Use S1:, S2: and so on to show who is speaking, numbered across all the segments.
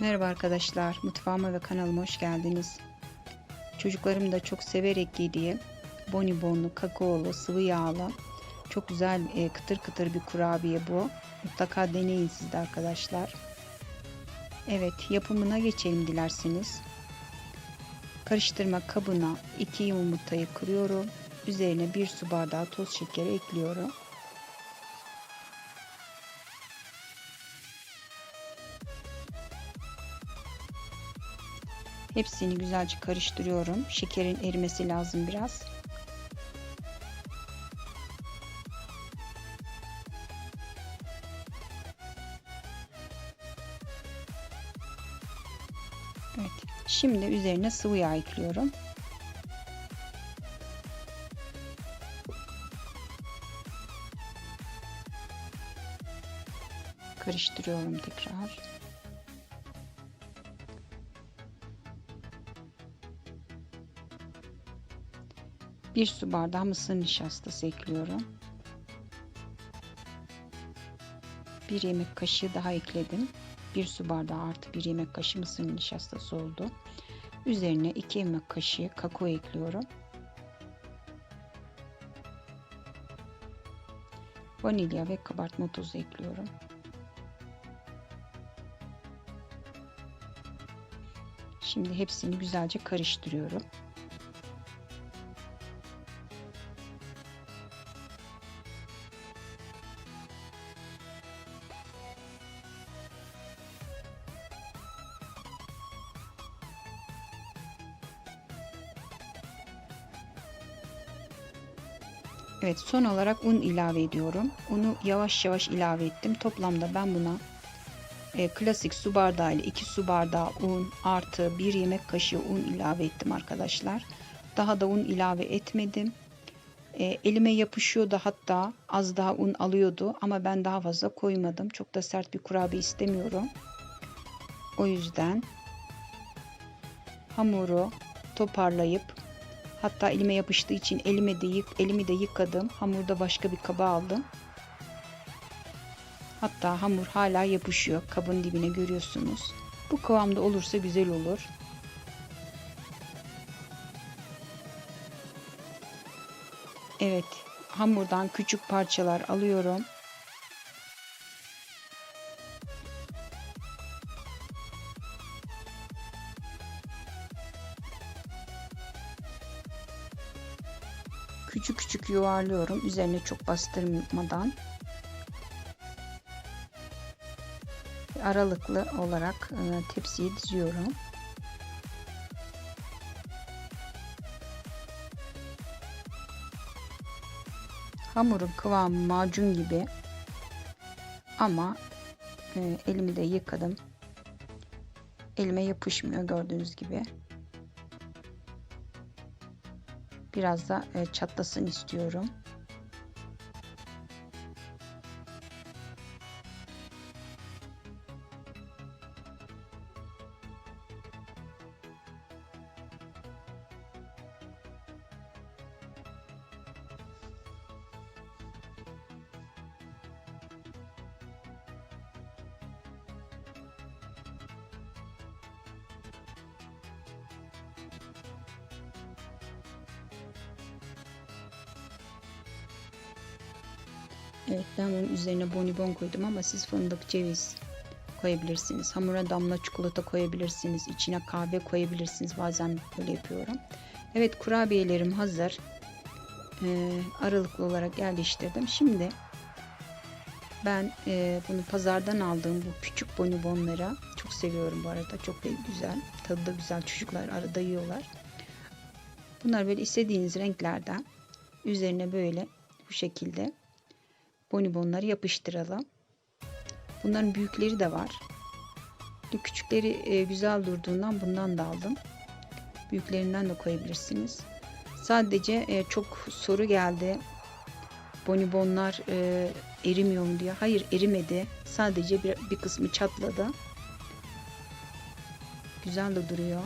S1: Merhaba arkadaşlar, mutfağıma ve kanalıma hoş geldiniz. Çocuklarım da çok severek yediği bonibonlu, kakaolu, sıvı yağlı, çok güzel e, kıtır kıtır bir kurabiye bu. Mutlaka deneyin siz de arkadaşlar. Evet, yapımına geçelim dilerseniz. Karıştırma kabına 2 yumurtayı kırıyorum. Üzerine 1 su bardağı toz şekeri ekliyorum. Hepsini güzelce karıştırıyorum. Şekerin erimesi lazım biraz. Evet. Şimdi üzerine sıvı yağ ekliyorum. Karıştırıyorum tekrar. Bir su bardağı mısır nişastası ekliyorum. Bir yemek kaşığı daha ekledim. Bir su bardağı artı bir yemek kaşığı mısır nişastası oldu. Üzerine iki yemek kaşığı kakao ekliyorum. Vanilya ve kabartma tozu ekliyorum. Şimdi hepsini güzelce karıştırıyorum. Evet son olarak un ilave ediyorum. Unu yavaş yavaş ilave ettim. Toplamda ben buna e, klasik su bardağı ile 2 su bardağı un artı 1 yemek kaşığı un ilave ettim arkadaşlar. Daha da un ilave etmedim. E, elime yapışıyordu hatta az daha un alıyordu ama ben daha fazla koymadım. Çok da sert bir kurabiye istemiyorum. O yüzden hamuru toparlayıp Hatta elime yapıştığı için elime de yık, elimi de yıkadım. Hamuru da başka bir kaba aldım. Hatta hamur hala yapışıyor. Kabın dibine görüyorsunuz. Bu kıvamda olursa güzel olur. Evet, hamurdan küçük parçalar alıyorum. Küçük küçük yuvarlıyorum üzerine çok bastırmadan aralıklı olarak e, tepsiye diziyorum. Hamurun kıvamı macun gibi ama e, elimi de yıkadım. Elime yapışmıyor gördüğünüz gibi. Biraz da e, çatlasın istiyorum. Evet ben bunun üzerine bonibon koydum ama siz fındık, ceviz koyabilirsiniz. Hamura damla çikolata koyabilirsiniz. İçine kahve koyabilirsiniz. Bazen böyle yapıyorum. Evet kurabiyelerim hazır. Ee, aralıklı olarak yerleştirdim. Şimdi ben e, bunu pazardan aldığım bu küçük bonibonlara çok seviyorum bu arada. Çok da güzel. Tadı da güzel. Çocuklar arada yiyorlar. Bunlar böyle istediğiniz renklerden üzerine böyle bu şekilde bonibonları yapıştıralım. Bunların büyükleri de var. Küçükleri e, güzel durduğundan bundan da aldım. Büyüklerinden de koyabilirsiniz. Sadece e, çok soru geldi. Bonibonlar e, erimiyor mu diye. Hayır erimedi. Sadece bir, kısmı çatladı. Güzel de duruyor.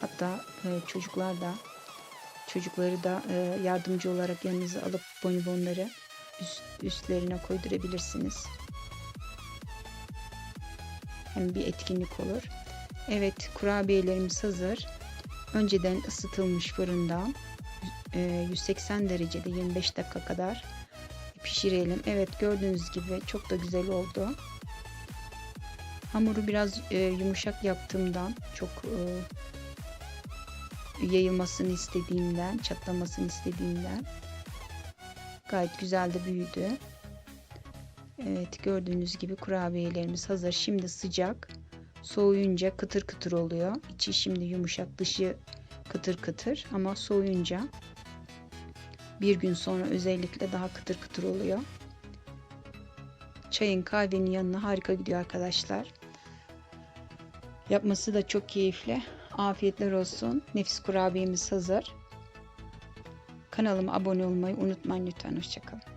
S1: Hatta çocuklar da Çocukları da e, yardımcı olarak yanınıza alıp bonibonları üst, üstlerine koydurabilirsiniz. Hem bir etkinlik olur. Evet kurabiyelerimiz hazır. Önceden ısıtılmış fırında e, 180 derecede 25 dakika kadar pişirelim. Evet gördüğünüz gibi çok da güzel oldu. Hamuru biraz e, yumuşak yaptığımdan çok e, yayılmasını istediğimden, çatlamasını istediğimden gayet güzel de büyüdü. Evet gördüğünüz gibi kurabiyelerimiz hazır. Şimdi sıcak. Soğuyunca kıtır kıtır oluyor. İçi şimdi yumuşak, dışı kıtır kıtır ama soğuyunca bir gün sonra özellikle daha kıtır kıtır oluyor. Çayın kahvenin yanına harika gidiyor arkadaşlar. Yapması da çok keyifli. Afiyetler olsun. Nefis kurabiyemiz hazır. Kanalıma abone olmayı unutmayın lütfen. Hoşçakalın.